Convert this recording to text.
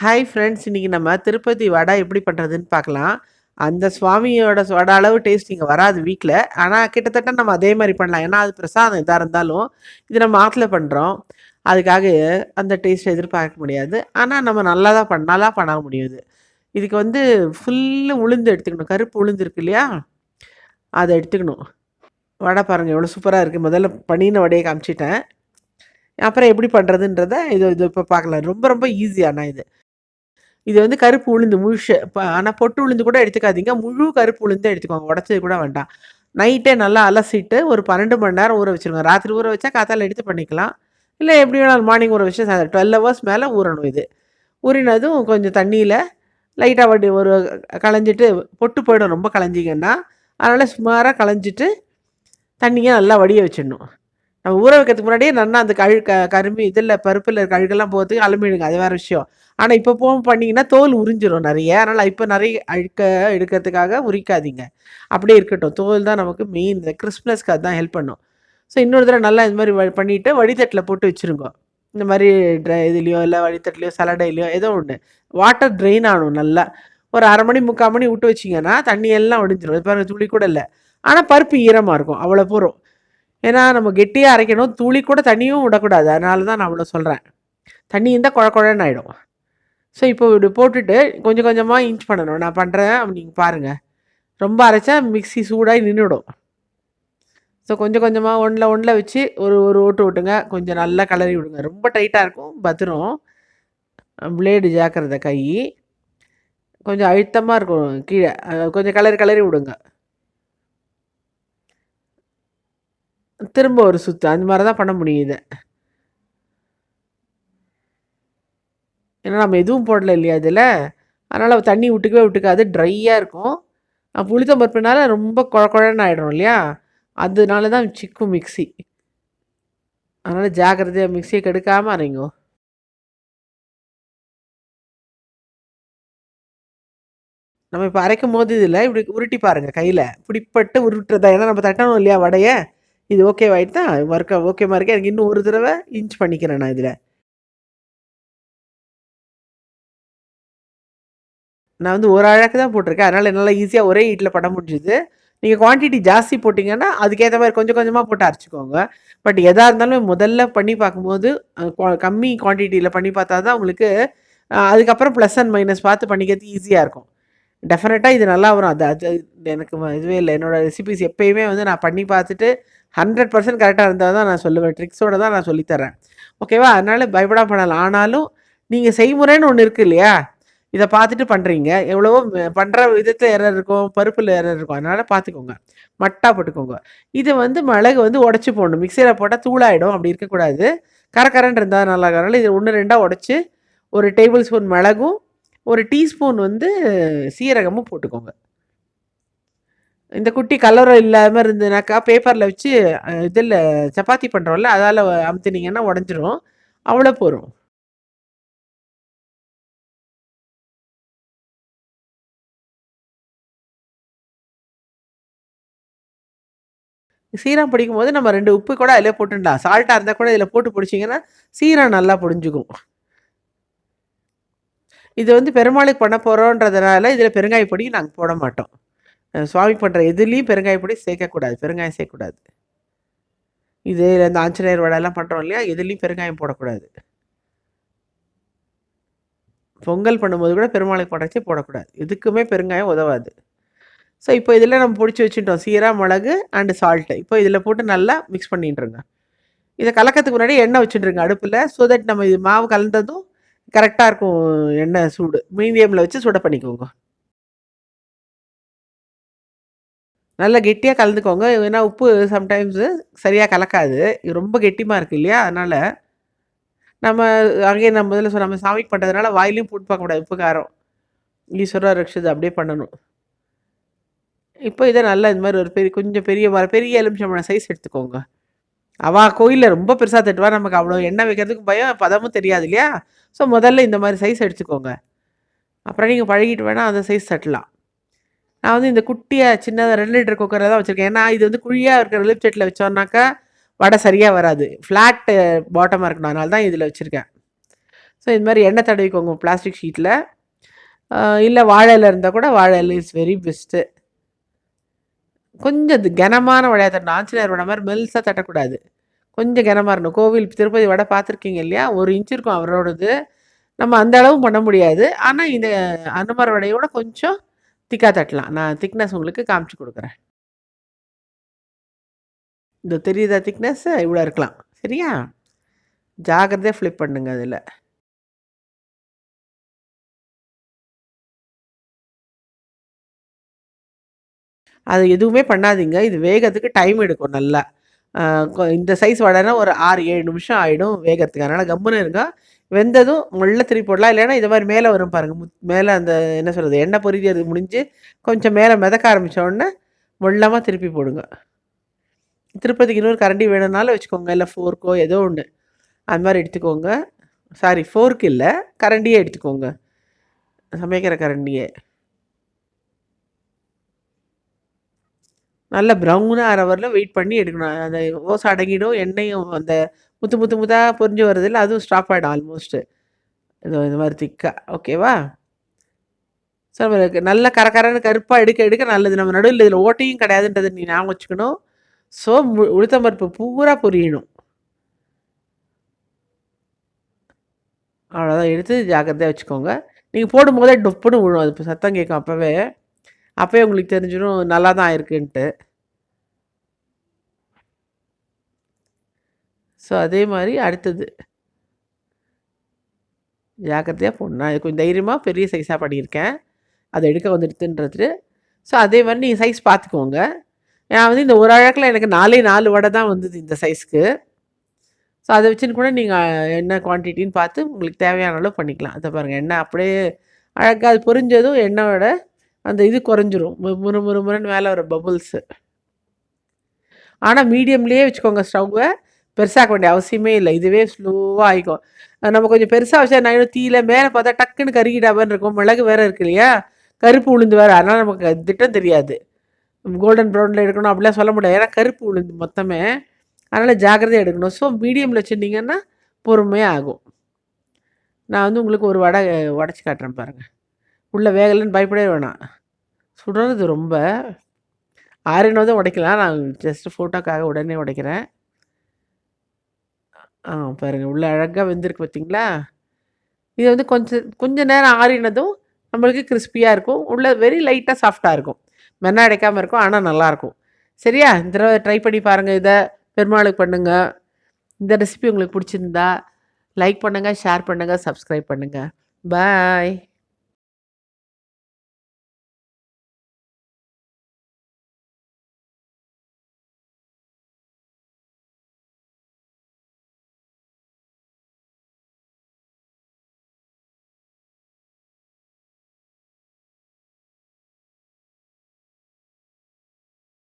Hi friends இன்றைக்கி நம்ம திருப்பதி வடை எப்படி பண்ணுறதுன்னு பார்க்கலாம். அந்த சுவாமியோட வடை அளவு டேஸ்ட் இங்கே வராது வீட்டில் ஆனால் கிட்டத்தட்ட நம்ம அதே மாதிரி பண்ணலாம். ஏன்னா அது பிரசாதம் எதாக இருந்தாலும் இது நம்ம ஆற்றுல பண்ணுறோம் அதுக்காக அந்த டேஸ்ட் எதிர்பார்க்க முடியாது. ஆனால் நம்ம நல்லா தான் பண்ண நல்லா பண்ண முடியுது. இதுக்கு வந்து ஃபுல்லு உளுந்து எடுத்துக்கணும். கருப்பு உளுந்து இருக்கு இல்லையா? அதை எடுத்துக்கணும். வடை பாருங்கள் எவ்வளோ சூப்பராக இருக்குது முதல்ல பண்ணின வடையை காமிச்சிட்டேன். அப்புறம் எப்படி பண்ணுறதுன்றத இது இது இப்போ பார்க்கலாம். ரொம்ப ரொம்ப ஈஸியானா இது. இது வந்து கருப்பு உளுந்து முழுசு ஆனால் பொட்டு உளுந்து கூட எடுத்துக்காதீங்க. முழு கருப்பு உளுந்து எடுத்துக்கோங்க. உடச்சது கூட வேண்டாம். நைட்டே நல்லா அலசிட்டு ஒரு பன்னெண்டு மணி நேரம் ஊற வச்சுருங்க. ராத்திரி ஊற வச்சா காத்தால எடுத்து பண்ணிக்கலாம். இல்லை எப்படி வேணாலும் மார்னிங் ஊற வச்சு டுவெல் ஹவர்ஸ் மேலே ஊறணும் இது. ஊறினதும் கொஞ்சம் தண்ணியில் லைட்டாக வடி ஒரு களைஞ்சிட்டு பொட்டு போயிடும். ரொம்ப களைஞ்சிங்கன்னா அதனால் சுமாராக களைஞ்சிட்டு தண்ணியை நல்லா வடிய வச்சிடணும். நம்ம ஊற வைக்கிறதுக்கு முன்னாடியே நல்லா அந்த கழு க கரும்பு இதில் பருப்பில் இருக்க அழுக்கெல்லாம் போகிறதுக்கு அலுமிடுங்க அது வேறு விஷயம். ஆனால் இப்போ போக பண்ணிங்கன்னா தோல் உறிஞ்சிரும் நிறைய. அதனால் இப்போ நிறைய அழுக்க எடுக்கிறதுக்காக உரிக்காதீங்க. அப்படியே இருக்கட்டும். தோல் தான் நமக்கு மெயின் இந்த கிறிஸ்மஸ்க்கு அதுதான் ஹெல்ப் பண்ணும். ஸோ இன்னொரு தடவை நல்லா இந்த மாதிரி வ- வடித்தட்டில் போட்டு வச்சுருங்க. இந்த மாதிரி ட்ரை இதுலேயோ இல்லை வழித்தட்டிலையோ சலடையிலையோ ஏதோ ஒன்று வாட்டர் ட்ரெயின் ஆகணும் நல்லா. ஒரு அரை மணி முக்கால் மணி விட்டு வச்சிங்கன்னா தண்ணி எல்லாம் இப்போ துளி கூட இல்லை. ஆனால் பருப்பு ஈரமாக இருக்கும். அவ்வளோ போகிறோம் ஏன்னா நம்ம கெட்டியாக அரைக்கணும். துளி கூட தண்ணியும் விடக்கூடாது. அதனால தான் நான் அவ்வளோ சொல்கிறேன் தண்ணி இருந்தால் குழ குழன்னு ஆகிடும் ஸோ இப்போ இப்படி போட்டுட்டு கொஞ்சம் கொஞ்சமாக இன்ச் பண்ணணும். நான் பண்ணுறேன் நீங்கள் பாருங்கள் ரொம்ப அரைச்சா மிக்ஸி சூடாகி நின்றுடும். ஸோ கொஞ்சம் கொஞ்சமாக ஒன்றில் ஒன்றில் வச்சு ஒரு ஒரு ஓட்டு விட்டுங்க கொஞ்சம் நல்லா கலரி விடுங்க. ரொம்ப டைட்டாக இருக்கும். பத்திரம். பிளேடு ஜாக்கிரதை கை. கொஞ்சம் அழுத்தமாக இருக்கும். கீழே. கொஞ்சம் கலரி கலரி விடுங்க. திரும்ப ஒரு சுத்து. அந்த மாதிரி தான் பண்ண முடியுது ஏன்னா நம்ம எதுவும் போடல இல்லையா இதில்? அதனால் தண்ணி விட்டுக்கவே விட்டுக்காது. ட்ரையாக இருக்கும். புளித்த பருப்புனால ரொம்ப குழக்குழன்னு ஆகிடும் இல்லையா? அதனால தான் சிக்கும் மிக்சி அதனால் ஜாக்கிரதையாக மிக்சியை கெடுக்காமல் அரைங்கோ. நம்ம இப்போ அரைக்கும் போது இதில் இப்படி உருட்டி பாருங்கள் கையில். பிடிப்பட்டு உருட்டுறதா? ஏன்னா நம்ம தட்டணும் இல்லையா வடையை? இது ஓகே ஆகிட்டா தான் ஒர்க் ஓகே மாதிரி எனக்கு இன்னும் ஒரு தடவை இன்ச் பண்ணிக்கிறேன் நான் இதில். நான் வந்து ஒரு அழகு தான் போட்டிருக்கேன். அதனால் என்னால் ஈஸியாக ஒரே ஹீட்டில் பண்ண முடிஞ்சுது. நீங்கள் குவான்டிட்டி ஜாஸ்தி போட்டிங்கன்னா அதுக்கேற்ற மாதிரி கொஞ்சம் கொஞ்சமாக போட்டு அரைச்சிக்கோங்க. பட் எதாக இருந்தாலும் முதல்ல பண்ணி பார்க்கும்போது கம்மி குவான்டிட்டியில் பண்ணி பார்த்தா தான் உங்களுக்கு அதுக்கப்புறம் ப்ளஸ் அண்ட் மைனஸ் பார்த்து பண்ணிக்கிறது ஈஸியாக இருக்கும். டெஃபினட்டாக இது நல்லா வரும். அது அது எனக்கு இதுவே இல்லை. என்னோட ரெசிபிஸ் எப்பயுமே வந்து நான் பண்ணி பார்த்துட்டு ஹண்ட்ரட் பர்சன்ட் கரெக்டாக இருந்தால் தான் நான் சொல்லுவேன். ட்ரிக்ஸோட தான் நான் சொல்லித்தரேன். ஓகேவா அதனால் பயப்படாம பண்ணலாம். ஆனாலும் நீங்கள் செய்முறைன்னு ஒன்று இருக்குது இல்லையா? இதை பார்த்துட்டு பண்ணுறீங்க எவ்வளவோ பண்ணுற விதத்தில் எரர் இருக்கும் பருப்பில் எரர் இருக்கும். அதனால் பார்த்துக்கோங்க. மட்டா போட்டுக்கோங்க. இது வந்து மிளகு வந்து உடச்சி போடணும். மிக்சியில் போட்டால் தூளாயிடும். அப்படி இருக்கக்கூடாது. கரக்கரன் இருந்தால் நல்லா இருக்கிறனால இது ஒன்று ரெண்டாக உடச்சி ஒரு டேபிள் ஸ்பூன் மிளகும் ஒரு டீஸ்பூன் வந்து சீரகமும் போட்டுக்கோங்க. இந்த குட்டி கலரம் இல்லாமல் இருந்ததுனாக்கா பேப்பரில் வச்சு இதில் சப்பாத்தி பண்ணுறோம்ல அதால் அமுத்துனீங்கன்னா உடஞ்சிரும். அவ்வளோ போகிறோம் சீரம் பிடிக்கும் போது நம்ம ரெண்டு உப்பு கூட அதில் போட்டுடலாம். சால்ட்டாக இருந்தால் கூட இதில் போட்டு பிடிச்சிங்கன்னா சீரம் நல்லா பிடிஞ்சிக்கும். இது வந்து பெருமாளுக்கு பண்ண போகிறோன்றதுனால இதில் பெருங்காய பொடி நாங்கள் போட மாட்டோம். சுவாமி பண்ணுற எதுலேயும் பெருங்காய பொடி சேர்க்கக்கூடாது. பெருங்காயம் சேர்க்கக்கூடாது. இது இந்த ஆஞ்சநேயர் வடையெல்லாம் பண்ணுறோம் இல்லையா? எதுலேயும் பெருங்காயம் போடக்கூடாது. பொங்கல் பண்ணும்போது கூட பெருமாளுக்கு படைச்சி போடக்கூடாது. எதுக்குமே பெருங்காயம் உதவாது. ஸோ இப்போ இதில் நம்ம பிடிச்சி வச்சுட்டோம். சீரா மிளகு அண்டு சால்ட்டு இப்போ இதில் போட்டு நல்லா மிக்ஸ் பண்ணிட்டுருங்க. இதை கலக்கிறதுக்கு முன்னாடி எண்ணெய் வச்சுட்டுருங்க அடுப்பில் ஸோ தட் நம்ம இது மாவு கலந்ததும் கரெக்டாக இருக்கும் எண்ணெய் சூடு. மீடியமில் வச்சு சுட பண்ணிக்கோங்க. நல்லா கெட்டியாக கலந்துக்கோங்க. ஏன்னா உப்பு சம்டைம்ஸு சரியாக கலக்காது. இது ரொம்ப கெட்டிமாக இருக்குது இல்லையா? அதனால் நம்ம அங்கேயே நம்ம முதல்ல சொன்ன நம்ம சாமி பண்ணுறதுனால வாயிலையும் போட்டு பார்க்கக்கூடாது உப்பு காரம். ஈஸ்வரா ரக்ஷது அப்படியே பண்ணணும். இப்போ இதை நல்லா இந்த மாதிரி ஒரு பெரிய கொஞ்சம் பெரிய மர பெரிய எலுமிச்சம்பழம் சைஸ் எடுத்துக்கோங்க. அவா கோயிலில் ரொம்ப பெருசாக தட்டுவா. நமக்கு அவ்வளோ எண்ணெய் வைக்கிறதுக்கு பயம் பதமும் தெரியாது இல்லையா? ஸோ முதல்ல இந்த மாதிரி சைஸ் எடுத்துக்கோங்க. அப்புறம் நீங்கள் பழகிட்டு வேணால் அந்த சைஸ் தட்டலாம். நான் வந்து இந்த குட்டியாக சின்னதாக ரெண்டு லிட்டர் குக்கரில் தான் வச்சுருக்கேன். ஏன்னா இது வந்து குழியாக இருக்கிற லிப் செட்டில் வச்சோன்னாக்கா வடை சரியாக வராது. ஃப்ளாட்டு பாட்டமாக இருக்கணும். அதனால தான் இதில் வச்சுருக்கேன். ஸோ இது மாதிரி எண்ணெய் தடவிக்கோங்க பிளாஸ்டிக் ஷீட்டில் இல்லை வாழை இருந்தால் கூட வாழை இஸ் வெரி பெஸ்ட்டு கொஞ்சம் இது கனமான வடையாக தட்டணும் ஆஞ்சநேயர் வடை மாதிரி மெல்ஸாக தட்டக்கூடாது. கொஞ்சம் கனமாக இருக்கணும். கோவில் திருப்பதி வடை பார்த்துருக்கீங்க இல்லையா? ஒரு இன்ச் இருக்கும் அவரோடது. நம்ம அந்த அளவும் பண்ண முடியாது. ஆனால் இந்த அனுமர் வடையோட கொஞ்சம் திக்காக தட்டலாம். நான் திக்னஸ் உங்களுக்கு காமிச்சு கொடுக்குறேன். இந்த தெரியுதா திக்னஸ்? இவ்வளோ இருக்கலாம். சரியா? ஜாகிரதையாக ஃப்ளிப் பண்ணுங்க அதில். அது எதுவுமே பண்ணாதீங்க. இது வேகத்துக்கு டைம் எடுக்கும் நல்லா. இந்த சைஸ் வடைனா ஒரு ஆறு ஏழு நிமிஷம் ஆகிடும் வேகத்துக்கு. அதனால் கம்முன்னு இருங்க. வெந்ததும் முள்ள திருப்பி போடலாம். இல்லைன்னா இது மாதிரி மேலே வரும் பாருங்கள் முத் மேலே அந்த என்ன சொல்கிறது எண்ணெய் பொரிக்கிறது முடிஞ்சு கொஞ்சம் மேலே மிதக்க ஆரம்பித்தோடனே உடனே முள்ளமாக திருப்பி போடுங்க. திருப்பதிக்கு இன்னொரு கரண்டி வேணும்னாலும் வச்சுக்கோங்க. இல்லை ஃபோர்க்கோ ஏதோ ஒன்று அது மாதிரி எடுத்துக்கோங்க. சாரி ஃபோர்க் இல்லை. கரண்டியே எடுத்துக்கோங்க. சமைக்கிற கரண்டியே. நல்ல ப்ரௌனாக ஆகிற வரல வெயிட் பண்ணி எடுக்கணும். அந்த ஓசை அடங்கிடும் எண்ணெயும் அந்த முத்து முத்து முத்தாக பொறிஞ்சு வருதில்ல அதுவும் ஸ்டாப் ஆகிடும் ஆல்மோஸ்ட்டு இது இது மாதிரி திக்கா ஓகேவா ஸோ நல்ல கரக்கரன்னு கருப்பாக எடுக்க எடுக்க நல்லது. நம்ம நடுவில் இதில் ஓட்டையும் கிடையாதுன்றது நீ ஞாபகம் வச்சுக்கணும். ஸோ உளுத்தம் பருப்பு பூரா பொரியணும். அவ்வளோதான் எடுத்து ஜாக்கிரதையாக வச்சுக்கோங்க. நீங்கள் போடும்போதே டொப்புன்னு விழும். அது இப்போ சத்தம் கேட்கும் அப்போவே. அப்போயே உங்களுக்கு தெரிஞ்சிடும் நல்லா தான் இருக்குன்ட்டு. ஸோ அதே மாதிரி அடுத்தது. ஜாக்கிரதையாக போடணும் நான் கொஞ்சம் தைரியமாக பெரிய சைஸாக பண்ணியிருக்கேன். அதை எடுக்க வந்துடுதுன்றது ஸோ அதே மாதிரி நீங்கள் சைஸ் பார்த்துக்கோங்க. நான் வந்து இந்த ஒரு அழகில் எனக்கு நாலே நாலு வடை தான் வந்தது இந்த சைஸ்க்கு ஸோ அதை வச்சுன்னு கூட நீங்கள் என்ன குவான்டிட்டின்னு பார்த்து உங்களுக்கு தேவையான அளவு பண்ணிக்கலாம். அதை பாருங்கள் எண்ணெய் அப்படியே அழகாக அது பொரிஞ்சதும் எண்ணெயோட அந்த இது குறைஞ்சிரும். முறு முறு முறுன்னு மேலே வர பபுள்ஸு ஆனால் மீடியம்லேயே வச்சுக்கோங்க ஸ்டவ்வை பெருசாக்க வேண்டிய அவசியமே இல்லை. இதுவே ஸ்லோவாக ஆகிக்கும் நம்ம கொஞ்சம் பெருசாக வச்சா நான் தீயில மேலே பார்த்தா டக்குன்னு கருகிடாமல் இருக்கும். மிளகு வேறு இருக்கு இல்லையா? கருப்பு உளுந்து வேறு. அதனால் நமக்கு திட்டம் தெரியாது. கோல்டன் ப்ரௌனில் எடுக்கணும் அப்படிலாம் சொல்ல முடியாது. ஏன்னா கருப்பு உளுந்து மொத்தமே. அதனால் ஜாக்கிரதையாக எடுக்கணும். ஸோ மீடியமில் வச்சுருந்தீங்கன்னா பொறுமையாக ஆகும். நான் வந்து உங்களுக்கு ஒரு வடை உடச்சி காட்டுறேன் பாருங்கள் உள்ளே வேகலைன்னு பயப்படவே வேணாம். சுடுறது ரொம்ப. ஆறினதும் உடைக்கலாம். நான் ஜஸ்ட் ஃபோட்டோக்காக உடனே உடைக்கிறேன். ஆ பாருங்கள் உள்ளே அழகாக வெந்திருக்கு பார்த்தீங்களா இது வந்து கொஞ்சம் கொஞ்ச நேரம் ஆறினதும் நம்மளுக்கு கிறிஸ்பியாக இருக்கும். உள்ள வெரி லைட்டாக சாஃப்டாக இருக்கும். மென்ன அடைக்காமல் இருக்கும். ஆனால் நல்லாயிருக்கும் சரியா? இந்த தடவை ட்ரை பண்ணி பாருங்கள் இதை. பெருமாளுக்கு பண்ணுங்கள் இந்த ரெசிபி உங்களுக்கு பிடிச்சிருந்தா லைக் பண்ணுங்கள் ஷேர் பண்ணுங்கள் சப்ஸ்கிரைப் பண்ணுங்கள் பாய்